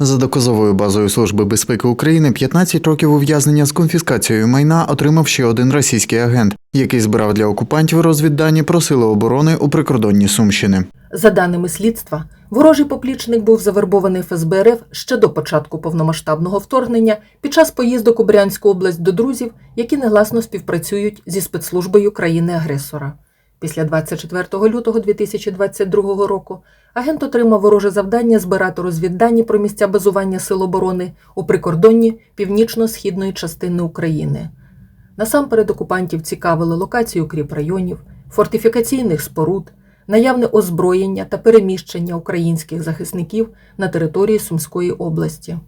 За доказовою базою Служби безпеки України 15 років ув'язнення з конфіскацією майна отримав ще один російський агент, який збирав для окупантів розвіддані про сили оборони у прикордонні Сумщини. За даними слідства, ворожий поплічник був завербований ФСБ РФ ще до початку повномасштабного вторгнення під час поїздок у Брянську область до друзів, які негласно співпрацюють зі спецслужбою країни-агресора. Після 24 лютого 2022 року агент отримав вороже завдання збирати розвіддані про місця базування сил оборони у прикордонні північно-східної частини України. Насамперед окупантів цікавили локації укріпрайонів, фортифікаційних споруд, наявне озброєння та переміщення українських захисників на території Сумської області.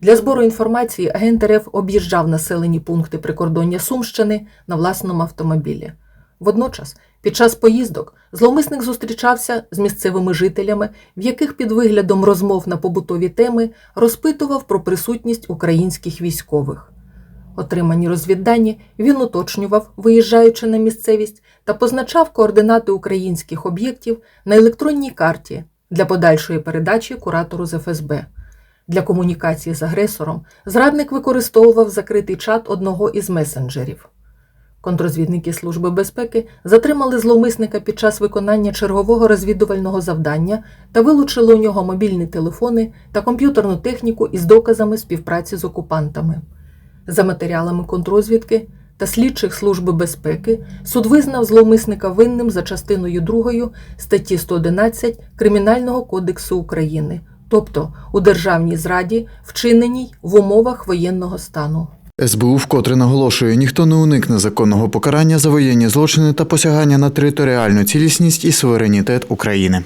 Для збору інформації агент РФ об'їжджав населені пункти прикордоння Сумщини на власному автомобілі. Водночас, під час поїздок, зловмисник зустрічався з місцевими жителями, в яких під виглядом розмов на побутові теми розпитував про присутність українських військових. Отримані розвіддані він уточнював, виїжджаючи на місцевість, та позначав координати українських об'єктів на електронній карті для подальшої передачі куратору з ФСБ. Для комунікації з агресором зрадник використовував закритий чат одного із месенджерів. Контрозвідники Служби безпеки затримали зловмисника під час виконання чергового розвідувального завдання та вилучили у нього мобільні телефони та комп'ютерну техніку із доказами співпраці з окупантами. За матеріалами контрозвідки та слідчих Служби безпеки суд визнав зловмисника винним за частиною 2 статті 111 Кримінального кодексу України, тобто у державній зраді, вчиненій в умовах воєнного стану. СБУ вкотре наголошує, ніхто не уникне законного покарання за воєнні злочини та посягання на територіальну цілісність і суверенітет України.